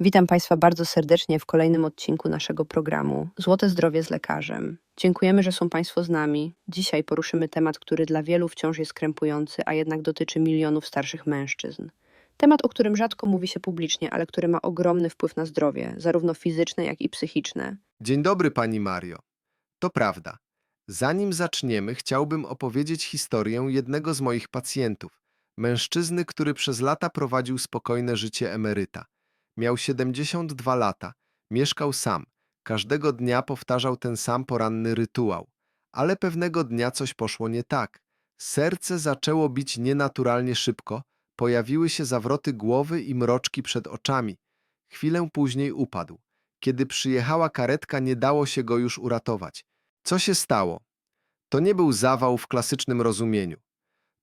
Witam Państwa bardzo serdecznie w kolejnym odcinku naszego programu Złote Zdrowie z Lekarzem. Dziękujemy, że są Państwo z nami. Dzisiaj poruszymy temat, który dla wielu wciąż jest krępujący, a jednak dotyczy milionów starszych mężczyzn. Temat, o którym rzadko mówi się publicznie, ale który ma ogromny wpływ na zdrowie, zarówno fizyczne, jak i psychiczne. Dzień dobry, pani Mario. To prawda. Zanim zaczniemy, chciałbym opowiedzieć historię jednego z moich pacjentów. Mężczyzny, który przez lata prowadził spokojne życie emeryta. Miał 72 lata, mieszkał sam. Każdego dnia powtarzał ten sam poranny rytuał. Ale pewnego dnia coś poszło nie tak. Serce zaczęło bić nienaturalnie szybko, pojawiły się zawroty głowy i mroczki przed oczami. Chwilę później upadł. Kiedy przyjechała karetka, nie dało się go już uratować. Co się stało? To nie był zawał w klasycznym rozumieniu.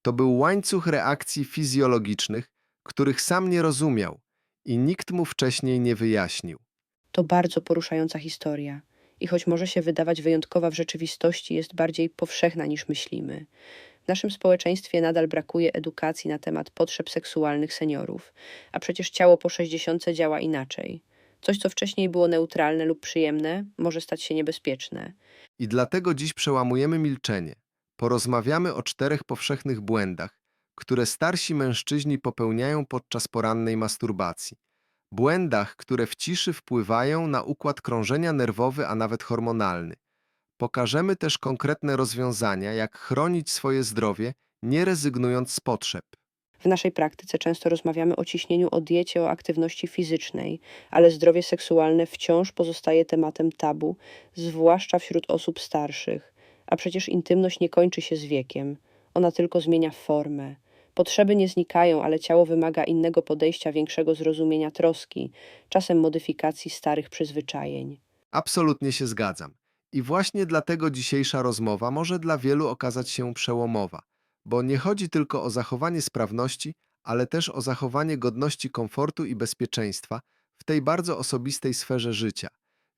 To był łańcuch reakcji fizjologicznych, których sam nie rozumiał i nikt mu wcześniej nie wyjaśnił. To bardzo poruszająca historia. I choć może się wydawać wyjątkowa w rzeczywistości, jest bardziej powszechna niż myślimy. W naszym społeczeństwie nadal brakuje edukacji na temat potrzeb seksualnych seniorów, a przecież ciało po 60 działa inaczej. Coś, co wcześniej było neutralne lub przyjemne, może stać się niebezpieczne. I dlatego dziś przełamujemy milczenie. Porozmawiamy o czterech powszechnych błędach, które starsi mężczyźni popełniają podczas porannej masturbacji. Błędach, które w ciszy wpływają na układ krążenia nerwowy, a nawet hormonalny. Pokażemy też konkretne rozwiązania, jak chronić swoje zdrowie, nie rezygnując z potrzeb. W naszej praktyce często rozmawiamy o ciśnieniu, o diecie, o aktywności fizycznej, ale zdrowie seksualne wciąż pozostaje tematem tabu, zwłaszcza wśród osób starszych. A przecież intymność nie kończy się z wiekiem, ona tylko zmienia formę. Potrzeby nie znikają, ale ciało wymaga innego podejścia, większego zrozumienia troski, czasem modyfikacji starych przyzwyczajeń. Absolutnie się zgadzam. I właśnie dlatego dzisiejsza rozmowa może dla wielu okazać się przełomowa, bo nie chodzi tylko o zachowanie sprawności, ale też o zachowanie godności komfortu i bezpieczeństwa w tej bardzo osobistej sferze życia.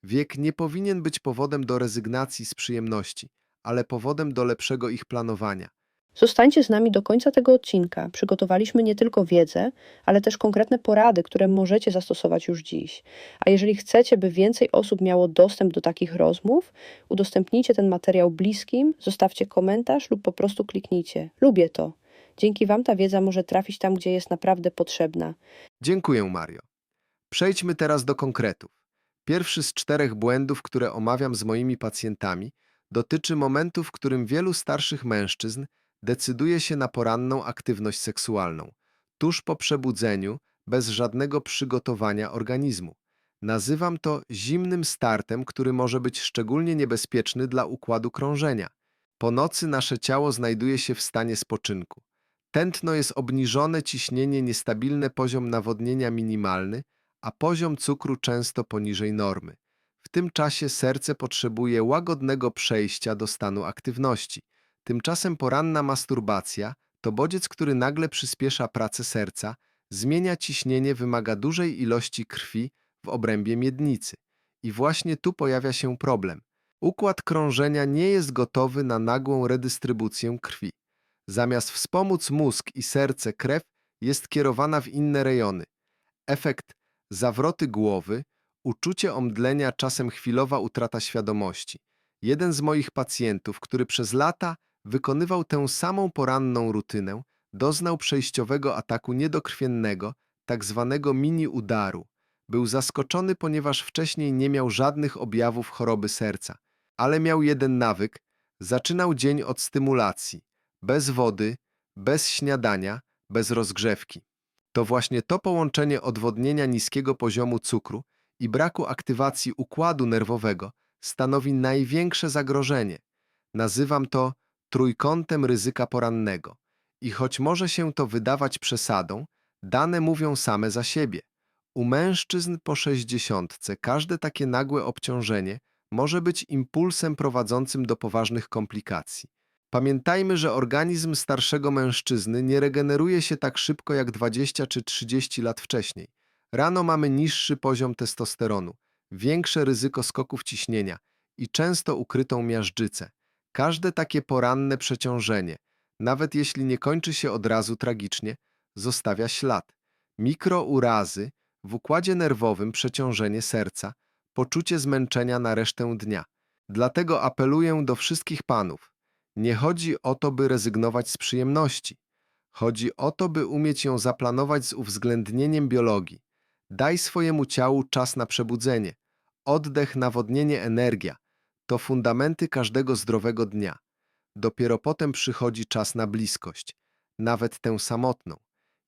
Wiek nie powinien być powodem do rezygnacji z przyjemności, ale powodem do lepszego ich planowania. Zostańcie z nami do końca tego odcinka. Przygotowaliśmy nie tylko wiedzę, ale też konkretne porady, które możecie zastosować już dziś. A jeżeli chcecie, by więcej osób miało dostęp do takich rozmów, udostępnijcie ten materiał bliskim, zostawcie komentarz lub po prostu kliknijcie. Lubię to. Dzięki Wam ta wiedza może trafić tam, gdzie jest naprawdę potrzebna. Dziękuję, Mario. Przejdźmy teraz do konkretów. Pierwszy z czterech błędów, które omawiam z moimi pacjentami, dotyczy momentu, w którym wielu starszych mężczyzn decyduje się na poranną aktywność seksualną, tuż po przebudzeniu, bez żadnego przygotowania organizmu. Nazywam to zimnym startem, który może być szczególnie niebezpieczny dla układu krążenia. Po nocy nasze ciało znajduje się w stanie spoczynku. Tętno jest obniżone, ciśnienie niestabilne, poziom nawodnienia minimalny, a poziom cukru często poniżej normy. W tym czasie serce potrzebuje łagodnego przejścia do stanu aktywności. Tymczasem poranna masturbacja to bodziec, który nagle przyspiesza pracę serca, zmienia ciśnienie, wymaga dużej ilości krwi w obrębie miednicy. I właśnie tu pojawia się problem. Układ krążenia nie jest gotowy na nagłą redystrybucję krwi. Zamiast wspomóc mózg i serce, krew jest kierowana w inne rejony. Efekt zawroty głowy, uczucie omdlenia, czasem chwilowa utrata świadomości. Jeden z moich pacjentów, który przez lata wykonywał tę samą poranną rutynę, doznał przejściowego ataku niedokrwiennego, tak zwanego mini-udaru. Był zaskoczony, ponieważ wcześniej nie miał żadnych objawów choroby serca, ale miał jeden nawyk. Zaczynał dzień od stymulacji, bez wody, bez śniadania, bez rozgrzewki. To właśnie to połączenie odwodnienia niskiego poziomu cukru i braku aktywacji układu nerwowego stanowi największe zagrożenie. Nazywam to trójkątem ryzyka porannego. I choć może się to wydawać przesadą, dane mówią same za siebie. U mężczyzn po sześćdziesiątce każde takie nagłe obciążenie może być impulsem prowadzącym do poważnych komplikacji. Pamiętajmy, że organizm starszego mężczyzny nie regeneruje się tak szybko jak 20 czy 30 lat wcześniej. Rano mamy niższy poziom testosteronu, większe ryzyko skoków ciśnienia i często ukrytą miażdżycę. Każde takie poranne przeciążenie, nawet jeśli nie kończy się od razu tragicznie, zostawia ślad. Mikrourazy, w układzie nerwowym przeciążenie serca, poczucie zmęczenia na resztę dnia. Dlatego apeluję do wszystkich panów. Nie chodzi o to, by rezygnować z przyjemności. Chodzi o to, by umieć ją zaplanować z uwzględnieniem biologii. Daj swojemu ciału czas na przebudzenie. Oddech, nawodnienie, energia to fundamenty każdego zdrowego dnia. Dopiero potem przychodzi czas na bliskość, nawet tę samotną.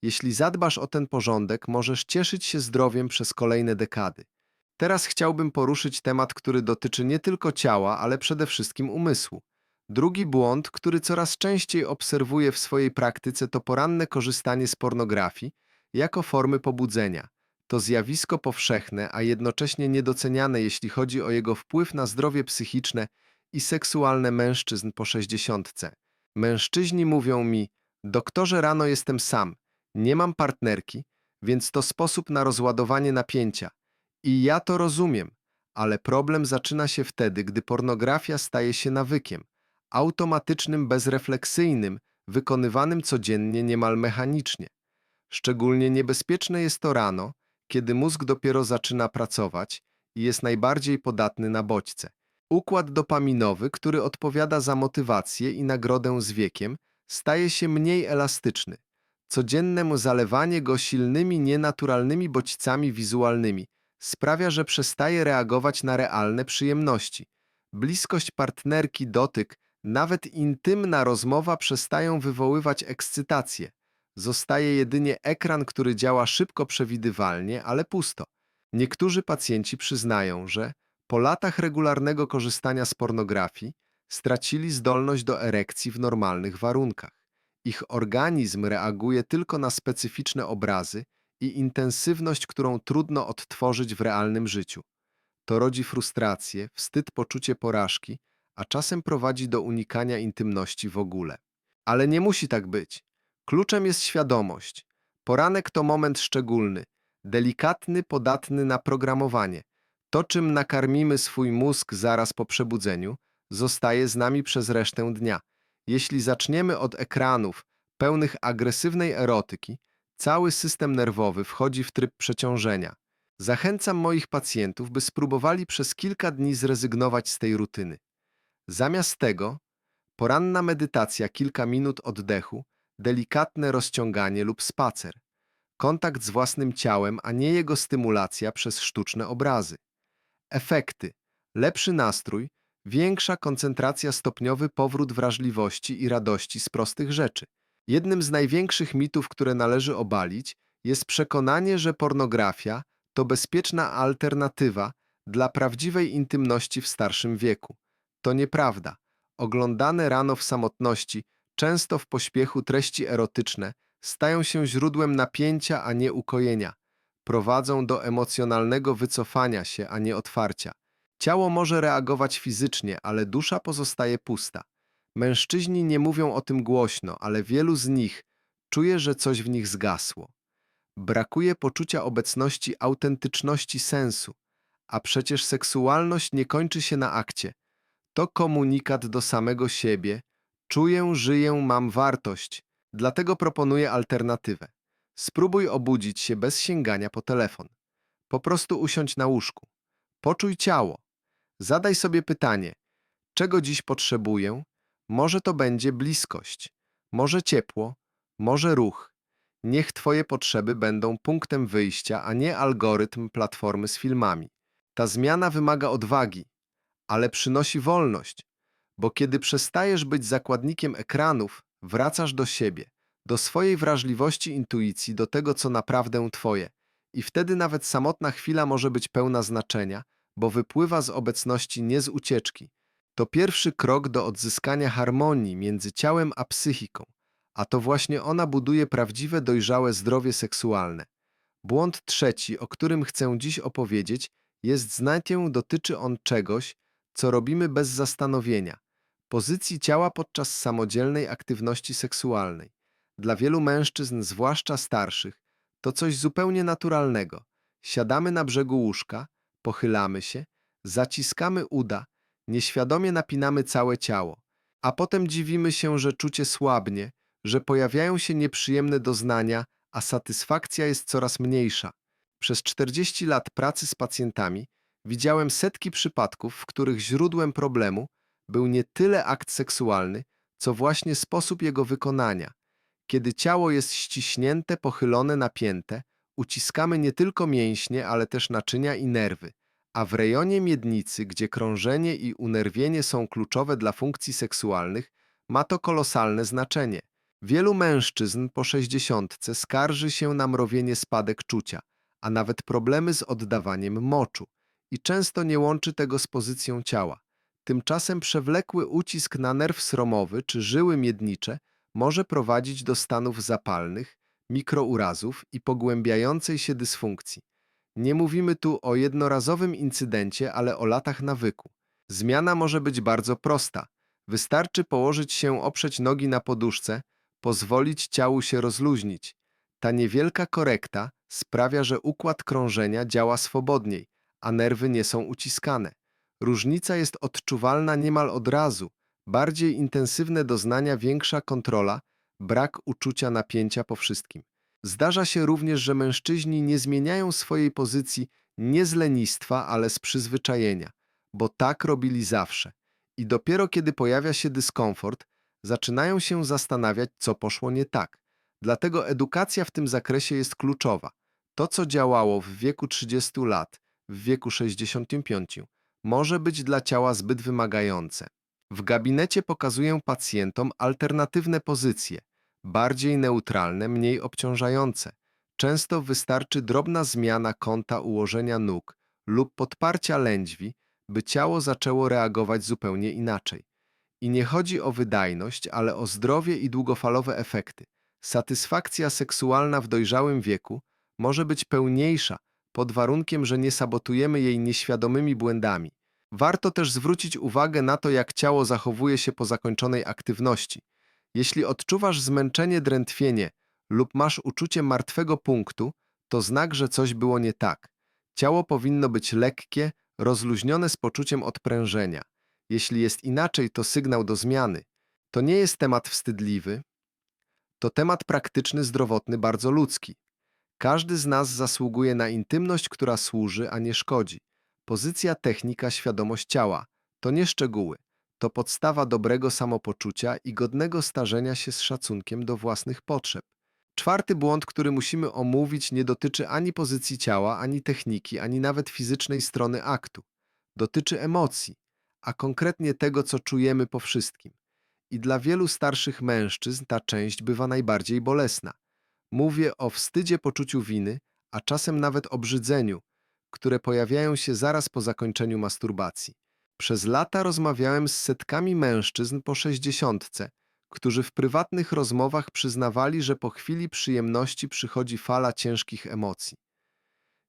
Jeśli zadbasz o ten porządek, możesz cieszyć się zdrowiem przez kolejne dekady. Teraz chciałbym poruszyć temat, który dotyczy nie tylko ciała, ale przede wszystkim umysłu. Drugi błąd, który coraz częściej obserwuję w swojej praktyce, to poranne korzystanie z pornografii jako formy pobudzenia. To zjawisko powszechne, a jednocześnie niedoceniane, jeśli chodzi o jego wpływ na zdrowie psychiczne i seksualne mężczyzn po sześćdziesiątce. Mężczyźni mówią mi, doktorze rano jestem sam, nie mam partnerki, więc to sposób na rozładowanie napięcia. I ja to rozumiem, ale problem zaczyna się wtedy, gdy pornografia staje się nawykiem, automatycznym, bezrefleksyjnym, wykonywanym codziennie niemal mechanicznie. Szczególnie niebezpieczne jest to rano, kiedy mózg dopiero zaczyna pracować i jest najbardziej podatny na bodźce. Układ dopaminowy, który odpowiada za motywację i nagrodę z wiekiem, staje się mniej elastyczny. Codzienne zalewanie go silnymi, nienaturalnymi bodźcami wizualnymi sprawia, że przestaje reagować na realne przyjemności. Bliskość partnerki, dotyk, nawet intymna rozmowa przestają wywoływać ekscytację. Zostaje jedynie ekran, który działa szybko, przewidywalnie, ale pusto. Niektórzy pacjenci przyznają, że po latach regularnego korzystania z pornografii stracili zdolność do erekcji w normalnych warunkach. Ich organizm reaguje tylko na specyficzne obrazy i intensywność, którą trudno odtworzyć w realnym życiu. To rodzi frustrację, wstyd, poczucie porażki, a czasem prowadzi do unikania intymności w ogóle. Ale nie musi tak być. Kluczem jest świadomość. Poranek to moment szczególny, delikatny, podatny na programowanie. To, czym nakarmimy swój mózg zaraz po przebudzeniu, zostaje z nami przez resztę dnia. Jeśli zaczniemy od ekranów pełnych agresywnej erotyki, cały system nerwowy wchodzi w tryb przeciążenia. Zachęcam moich pacjentów, by spróbowali przez kilka dni zrezygnować z tej rutyny. Zamiast tego poranna medytacja, kilka minut oddechu, delikatne rozciąganie lub spacer. Kontakt z własnym ciałem, a nie jego stymulacja przez sztuczne obrazy. Efekty: lepszy nastrój, większa koncentracja, stopniowy powrót wrażliwości i radości z prostych rzeczy. Jednym z największych mitów, które należy obalić, jest przekonanie, że pornografia to bezpieczna alternatywa dla prawdziwej intymności w starszym wieku. To nieprawda. Oglądane rano w samotności, często w pośpiechu treści erotyczne, stają się źródłem napięcia, a nie ukojenia. Prowadzą do emocjonalnego wycofania się, a nie otwarcia. Ciało może reagować fizycznie, ale dusza pozostaje pusta. Mężczyźni nie mówią o tym głośno, ale wielu z nich czuje, że coś w nich zgasło. Brakuje poczucia obecności, autentyczności sensu, a przecież seksualność nie kończy się na akcie. To komunikat do samego siebie. Czuję, żyję, mam wartość. Dlatego proponuję alternatywę. Spróbuj obudzić się bez sięgania po telefon. Po prostu usiądź na łóżku. Poczuj ciało. Zadaj sobie pytanie, czego dziś potrzebuję? Może to będzie bliskość, może ciepło, może ruch. Niech Twoje potrzeby będą punktem wyjścia, a nie algorytm platformy z filmami. Ta zmiana wymaga odwagi, ale przynosi wolność, bo kiedy przestajesz być zakładnikiem ekranów, wracasz do siebie, do swojej wrażliwości, intuicji, do tego, co naprawdę Twoje. I wtedy nawet samotna chwila może być pełna znaczenia, bo wypływa z obecności, nie z ucieczki. To pierwszy krok do odzyskania harmonii między ciałem a psychiką, a to właśnie ona buduje prawdziwe, dojrzałe zdrowie seksualne. Błąd trzeci, o którym chcę dziś opowiedzieć, jest znakiem, dotyczy on czegoś, co robimy bez zastanowienia pozycji ciała podczas samodzielnej aktywności seksualnej. Dla wielu mężczyzn, zwłaszcza starszych, to coś zupełnie naturalnego. Siadamy na brzegu łóżka, pochylamy się, zaciskamy uda, nieświadomie napinamy całe ciało, a potem dziwimy się, że czucie słabnie, że pojawiają się nieprzyjemne doznania, a satysfakcja jest coraz mniejsza. Przez 40 lat pracy z pacjentami widziałem setki przypadków, w których źródłem problemu był nie tyle akt seksualny, co właśnie sposób jego wykonania. Kiedy ciało jest ściśnięte, pochylone, napięte, uciskamy nie tylko mięśnie, ale też naczynia i nerwy. A w rejonie miednicy, gdzie krążenie i unerwienie są kluczowe dla funkcji seksualnych, ma to kolosalne znaczenie. Wielu mężczyzn po sześćdziesiątce skarży się na mrowienie spadek czucia, a nawet problemy z oddawaniem moczu i często nie łączy tego z pozycją ciała. Tymczasem przewlekły ucisk na nerw sromowy czy żyły miednicze może prowadzić do stanów zapalnych, mikrourazów i pogłębiającej się dysfunkcji. Nie mówimy tu o jednorazowym incydencie, ale o latach nawyku. Zmiana może być bardzo prosta. Wystarczy położyć się, oprzeć nogi na poduszce, pozwolić ciału się rozluźnić. Ta niewielka korekta sprawia, że układ krążenia działa swobodniej, a nerwy nie są uciskane. Różnica jest odczuwalna niemal od razu. Bardziej intensywne doznania, większa kontrola, brak uczucia napięcia po wszystkim. Zdarza się również, że mężczyźni nie zmieniają swojej pozycji nie z lenistwa, ale z przyzwyczajenia, bo tak robili zawsze. I dopiero kiedy pojawia się dyskomfort, zaczynają się zastanawiać, co poszło nie tak. Dlatego edukacja w tym zakresie jest kluczowa. To, co działało w wieku 30 lat, w wieku 65, może być dla ciała zbyt wymagające. W gabinecie pokazuję pacjentom alternatywne pozycje, bardziej neutralne, mniej obciążające. Często wystarczy drobna zmiana kąta ułożenia nóg lub podparcia lędźwi, by ciało zaczęło reagować zupełnie inaczej. I nie chodzi o wydajność, ale o zdrowie i długofalowe efekty. Satysfakcja seksualna w dojrzałym wieku może być pełniejsza pod warunkiem, że nie sabotujemy jej nieświadomymi błędami. Warto też zwrócić uwagę na to, jak ciało zachowuje się po zakończonej aktywności. Jeśli odczuwasz zmęczenie, drętwienie lub masz uczucie martwego punktu, to znak, że coś było nie tak. Ciało powinno być lekkie, rozluźnione z poczuciem odprężenia. Jeśli jest inaczej, to sygnał do zmiany. To nie jest temat wstydliwy, to temat praktyczny, zdrowotny, bardzo ludzki. Każdy z nas zasługuje na intymność, która służy, a nie szkodzi. Pozycja, technika, świadomość ciała to nie szczegóły. To podstawa dobrego samopoczucia i godnego starzenia się z szacunkiem do własnych potrzeb. Czwarty błąd, który musimy omówić, nie dotyczy ani pozycji ciała, ani techniki, ani nawet fizycznej strony aktu. Dotyczy emocji, a konkretnie tego, co czujemy po wszystkim. I dla wielu starszych mężczyzn ta część bywa najbardziej bolesna. Mówię o wstydzie, poczuciu winy, a czasem nawet obrzydzeniu, które pojawiają się zaraz po zakończeniu masturbacji. Przez lata rozmawiałem z setkami mężczyzn po sześćdziesiątce, którzy w prywatnych rozmowach przyznawali, że po chwili przyjemności przychodzi fala ciężkich emocji.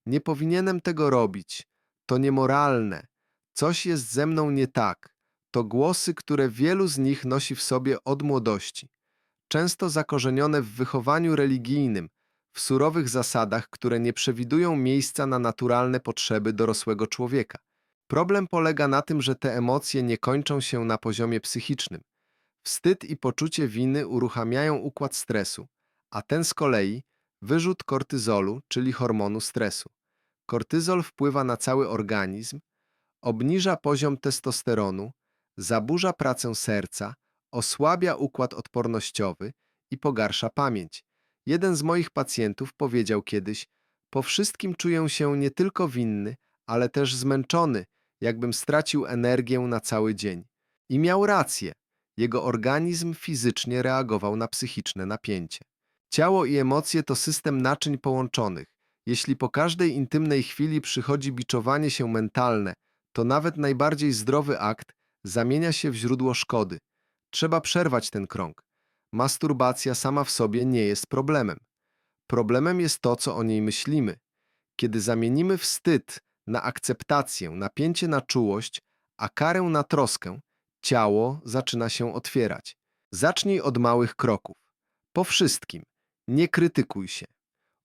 Nie powinienem tego robić, to niemoralne, coś jest ze mną nie tak. To głosy, które wielu z nich nosi w sobie od młodości, często zakorzenione w wychowaniu religijnym, w surowych zasadach, które nie przewidują miejsca na naturalne potrzeby dorosłego człowieka. Problem polega na tym, że te emocje nie kończą się na poziomie psychicznym. Wstyd i poczucie winy uruchamiają układ stresu, a ten z kolei wyrzut kortyzolu, czyli hormonu stresu. Kortyzol wpływa na cały organizm, obniża poziom testosteronu, zaburza pracę serca, osłabia układ odpornościowy i pogarsza pamięć. Jeden z moich pacjentów powiedział kiedyś: Po wszystkim czuję się nie tylko winny, ale też zmęczony, jakbym stracił energię na cały dzień. I miał rację. Jego organizm fizycznie reagował na psychiczne napięcie. Ciało i emocje to system naczyń połączonych. Jeśli po każdej intymnej chwili przychodzi biczowanie się mentalne, to nawet najbardziej zdrowy akt zamienia się w źródło szkody. Trzeba przerwać ten krąg. Masturbacja sama w sobie nie jest problemem. Problemem jest to, co o niej myślimy. Kiedy zamienimy wstyd na akceptację, napięcie na czułość, a karę na troskę, ciało zaczyna się otwierać. Zacznij od małych kroków. Po wszystkim. Nie krytykuj się.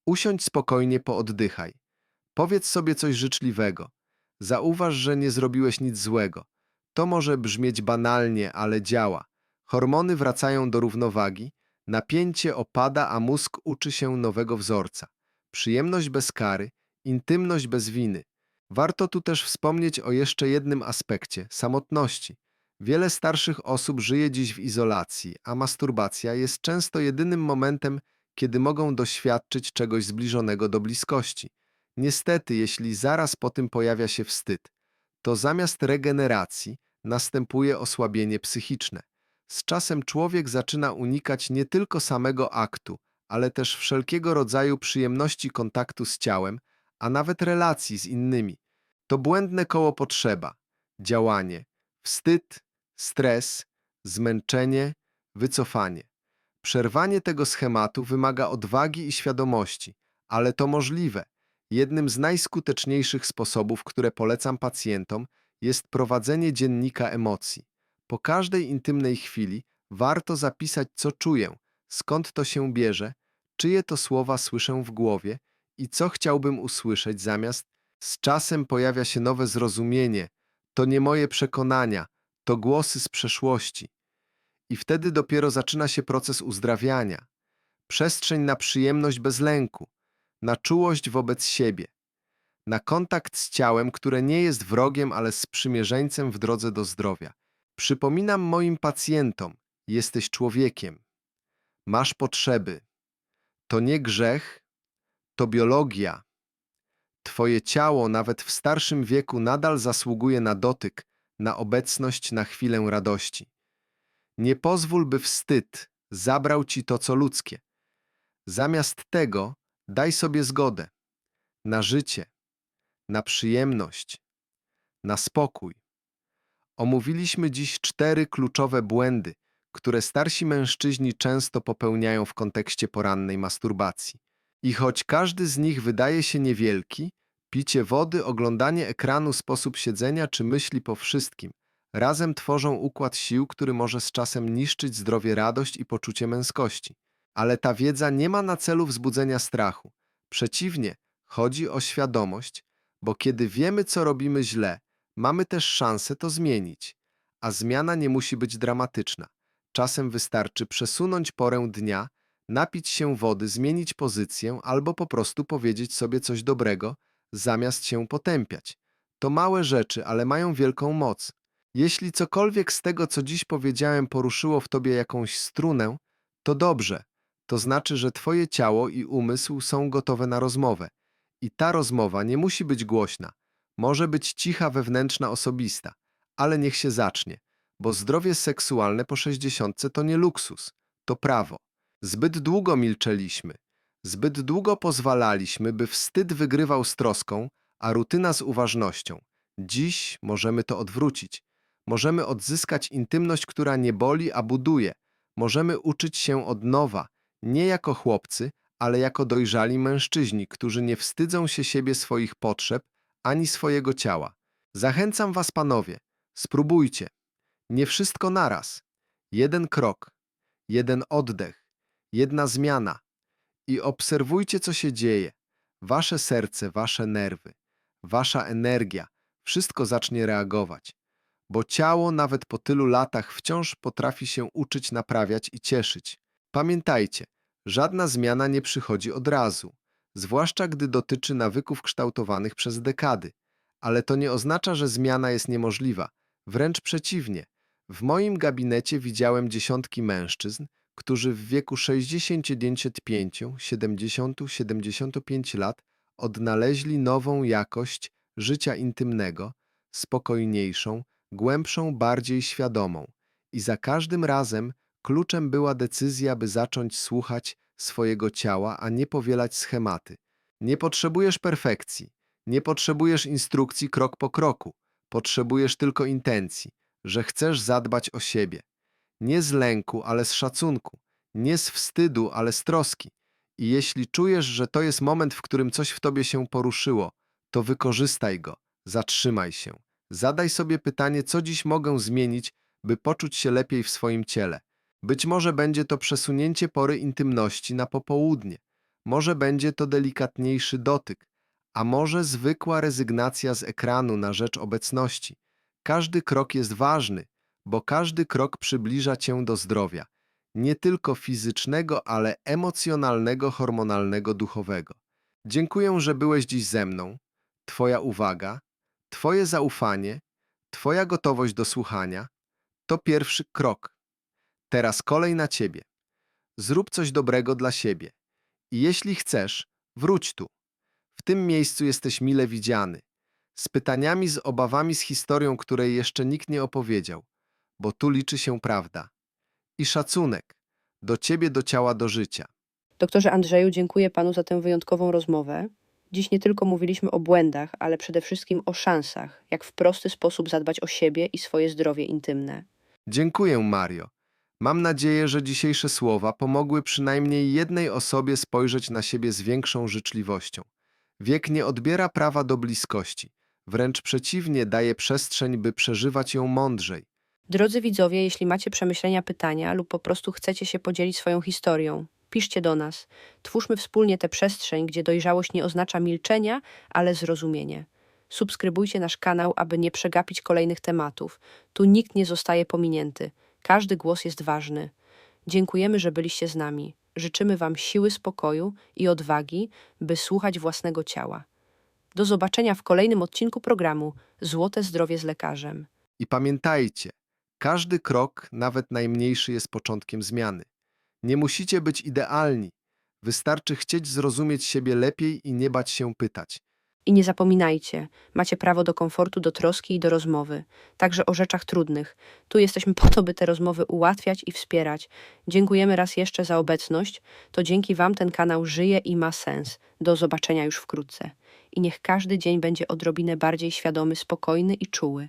Usiądź spokojnie, pooddychaj. Powiedz sobie coś życzliwego. Zauważ, że nie zrobiłeś nic złego. To może brzmieć banalnie, ale działa. Hormony wracają do równowagi, napięcie opada, a mózg uczy się nowego wzorca. Przyjemność bez kary intymność bez winy. Warto tu też wspomnieć o jeszcze jednym aspekcie samotności. Wiele starszych osób żyje dziś w izolacji, a masturbacja jest często jedynym momentem, kiedy mogą doświadczyć czegoś zbliżonego do bliskości. Niestety, jeśli zaraz po tym pojawia się wstyd, to zamiast regeneracji następuje osłabienie psychiczne. Z czasem człowiek zaczyna unikać nie tylko samego aktu, ale też wszelkiego rodzaju przyjemności kontaktu z ciałem, a nawet relacji z innymi. To błędne koło potrzeba, działanie, wstyd, stres, zmęczenie, wycofanie. Przerwanie tego schematu wymaga odwagi i świadomości, ale to możliwe. Jednym z najskuteczniejszych sposobów, które polecam pacjentom, jest prowadzenie dziennika emocji. Po każdej intymnej chwili warto zapisać, co czuję, skąd to się bierze, czyje to słowa słyszę w głowie i co chciałbym usłyszeć zamiast z czasem pojawia się nowe zrozumienie. To nie moje przekonania, to głosy z przeszłości. I wtedy dopiero zaczyna się proces uzdrawiania. Przestrzeń na przyjemność bez lęku, na czułość wobec siebie, na kontakt z ciałem, które nie jest wrogiem, ale sprzymierzeńcem w drodze do zdrowia. Przypominam moim pacjentom: jesteś człowiekiem, masz potrzeby. To nie grzech, to biologia. Twoje ciało, nawet w starszym wieku, nadal zasługuje na dotyk, na obecność, na chwilę radości. Nie pozwól, by wstyd zabrał ci to, co ludzkie. Zamiast tego daj sobie zgodę na życie, na przyjemność, na spokój. Omówiliśmy dziś cztery kluczowe błędy, które starsi mężczyźni często popełniają w kontekście porannej masturbacji. I choć każdy z nich wydaje się niewielki, picie wody, oglądanie ekranu, sposób siedzenia czy myśli po wszystkim, razem tworzą układ sił, który może z czasem niszczyć zdrowie, radość i poczucie męskości. Ale ta wiedza nie ma na celu wzbudzenia strachu. Przeciwnie, chodzi o świadomość, bo kiedy wiemy, co robimy źle, mamy też szansę to zmienić. A zmiana nie musi być dramatyczna. Czasem wystarczy przesunąć porę dnia, napić się wody, zmienić pozycję albo po prostu powiedzieć sobie coś dobrego, zamiast się potępiać. To małe rzeczy, ale mają wielką moc. Jeśli cokolwiek z tego, co dziś powiedziałem, poruszyło w tobie jakąś strunę, to dobrze. To znaczy, że twoje ciało i umysł są gotowe na rozmowę. I ta rozmowa nie musi być głośna. Może być cicha, wewnętrzna, osobista. Ale niech się zacznie, bo zdrowie seksualne po 60 to nie luksus, to prawo. Zbyt długo milczeliśmy. Zbyt długo pozwalaliśmy, by wstyd wygrywał z troską, a rutyna z uważnością. Dziś możemy to odwrócić. Możemy odzyskać intymność, która nie boli, a buduje. Możemy uczyć się od nowa, nie jako chłopcy, ale jako dojrzali mężczyźni, którzy nie wstydzą się siebie swoich potrzeb ani swojego ciała. Zachęcam was, panowie, spróbujcie. Nie wszystko naraz. Jeden krok, jeden oddech, jedna zmiana. I obserwujcie, co się dzieje. Wasze serce, wasze nerwy, wasza energia, wszystko zacznie reagować. Bo ciało nawet po tylu latach wciąż potrafi się uczyć, naprawiać i cieszyć. Pamiętajcie, żadna zmiana nie przychodzi od razu, zwłaszcza gdy dotyczy nawyków kształtowanych przez dekady. Ale to nie oznacza, że zmiana jest niemożliwa. Wręcz przeciwnie. W moim gabinecie widziałem dziesiątki mężczyzn, którzy w wieku 65, 70, 75 lat odnaleźli nową jakość życia intymnego, spokojniejszą, głębszą, bardziej świadomą. I za każdym razem kluczem była decyzja, by zacząć słuchać swojego ciała, a nie powielać schematy. Nie potrzebujesz perfekcji, nie potrzebujesz instrukcji krok po kroku, potrzebujesz tylko intencji, że chcesz zadbać o siebie. Nie z lęku, ale z szacunku, nie z wstydu, ale z troski. I jeśli czujesz, że to jest moment, w którym coś w tobie się poruszyło, to wykorzystaj go, zatrzymaj się. Zadaj sobie pytanie, co dziś mogę zmienić, by poczuć się lepiej w swoim ciele. Być może będzie to przesunięcie pory intymności na popołudnie, może będzie to delikatniejszy dotyk, a może zwykła rezygnacja z ekranu na rzecz obecności. Każdy krok jest ważny, bo każdy krok przybliża cię do zdrowia, nie tylko fizycznego, ale emocjonalnego, hormonalnego, duchowego. Dziękuję, że byłeś dziś ze mną. Twoja uwaga, Twoje zaufanie, Twoja gotowość do słuchania to pierwszy krok. Teraz kolej na Ciebie. Zrób coś dobrego dla siebie. I jeśli chcesz, wróć tu. W tym miejscu jesteś mile widziany. Z pytaniami, z obawami, z historią, której jeszcze nikt nie opowiedział, bo tu liczy się prawda. I szacunek do Ciebie, do ciała, do życia. Doktorze Andrzeju, dziękuję panu za tę wyjątkową rozmowę. Dziś nie tylko mówiliśmy o błędach, ale przede wszystkim o szansach, jak w prosty sposób zadbać o siebie i swoje zdrowie intymne. Dziękuję, Mario. Mam nadzieję, że dzisiejsze słowa pomogły przynajmniej jednej osobie spojrzeć na siebie z większą życzliwością. Wiek nie odbiera prawa do bliskości, wręcz przeciwnie, daje przestrzeń, by przeżywać ją mądrzej. Drodzy widzowie, jeśli macie przemyślenia, pytania lub po prostu chcecie się podzielić swoją historią, piszcie do nas. Twórzmy wspólnie tę przestrzeń, gdzie dojrzałość nie oznacza milczenia, ale zrozumienie. Subskrybujcie nasz kanał, aby nie przegapić kolejnych tematów. Tu nikt nie zostaje pominięty. Każdy głos jest ważny. Dziękujemy, że byliście z nami. Życzymy Wam siły spokoju i odwagi, by słuchać własnego ciała. Do zobaczenia w kolejnym odcinku programu Złote zdrowie z lekarzem. I pamiętajcie, każdy krok, nawet najmniejszy, jest początkiem zmiany. Nie musicie być idealni. Wystarczy chcieć zrozumieć siebie lepiej i nie bać się pytać. I nie zapominajcie, macie prawo do komfortu, do troski i do rozmowy, także o rzeczach trudnych. Tu jesteśmy po to, by te rozmowy ułatwiać i wspierać. Dziękujemy raz jeszcze za obecność. To dzięki Wam ten kanał żyje i ma sens. Do zobaczenia już wkrótce. I niech każdy dzień będzie odrobinę bardziej świadomy, spokojny i czuły.